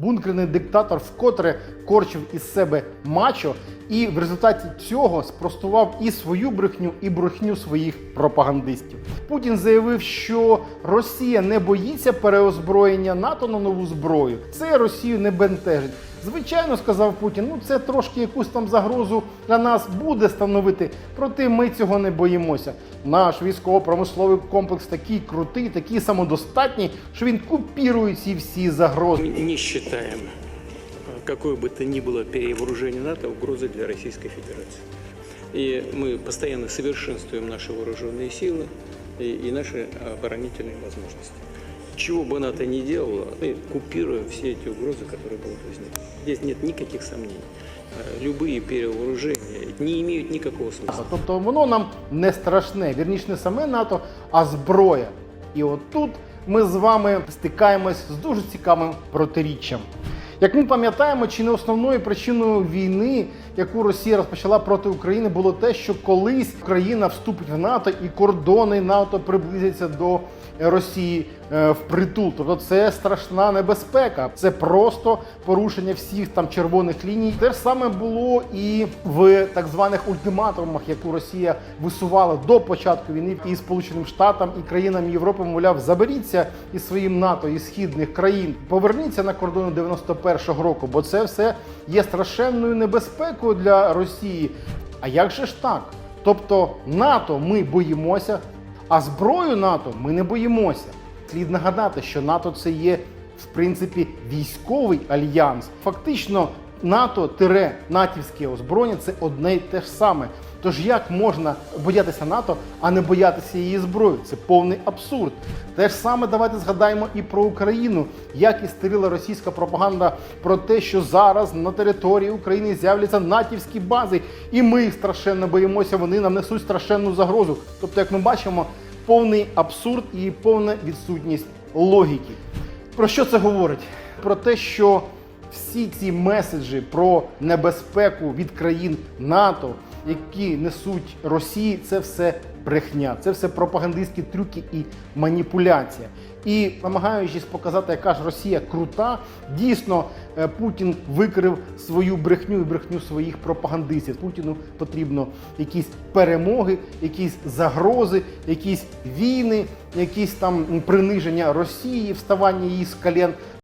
Бункерний диктатор вкотре корчив із себе мачо, і в результаті цього спростував і свою брехню, і брехню своїх пропагандистів. Путін заявив, що Росія не боїться переозброєння НАТО на нову зброю. Це Росію не бентежить. Звичайно, сказав Путін, ну це трошки якусь там загрозу для нас буде становити, проте ми цього не боїмося. Наш військово-промисловий комплекс такий крутий, такий самодостатній, що він купірує ці всі загрози. Мы не считаем э, какое бы то ни было перевооружение НАТО угрозой для Российской Федерации. И мы постоянно совершенствуем наши вооруженные силы и, и наши оборонительные возможности. Чего бы НАТО ни делало, мы купируем все эти угрозы, которые будут возникать. Здесь нет никаких сомнений. Э, Любые перевооружения не имеют никакого смысла. Тобто воно нам не страшне, вірніше не саме НАТО, а зброя. І от тут ми з вами стикаємось з дуже цікавим протиріччям. Як ми пам'ятаємо, чи не основною причиною війни, яку Росія розпочала проти України, було те, що колись Україна вступить в НАТО і кордони НАТО приблизяться до Росії е, впритул. Тобто це страшна небезпека. Це просто порушення всіх там червоних ліній. Те ж саме було і в так званих ультиматумах, яку Росія висувала до початку війни і Сполученим Штатам і країнам Європи, мовляв, заберіться із своїм НАТО і східних країн, поверніться на кордони 91-го року, бо це все є страшенною небезпекою для Росії. А як же ж так? Тобто НАТО ми боїмося, а зброю НАТО ми не боїмося. Слід нагадати, що НАТО це є в принципі військовий альянс. Фактично, НАТО-натівське озброєння це одне й те ж саме. Тож як можна боятися НАТО, а не боятися її зброї? Це повний абсурд. Те ж саме давайте згадаємо і про Україну, як і стирила російська пропаганда про те, що зараз на території України з'являться натівські бази, і ми їх страшенно боїмося. Вони нам несуть страшенну загрозу. Тобто, як ми бачимо, повний абсурд і повна відсутність логіки. Про що це говорить? Про те, що всі ці меседжі про небезпеку від країн НАТО, які несуть Росії, це все брехня, це все пропагандистські трюки і маніпуляція. І намагаючись показати, яка ж Росія крута, дійсно е, Путін викрив свою брехню і брехню своїх пропагандистів. Путіну потрібно якісь перемоги, якісь загрози, якісь війни, якісь там приниження Росії, вставання її з колен.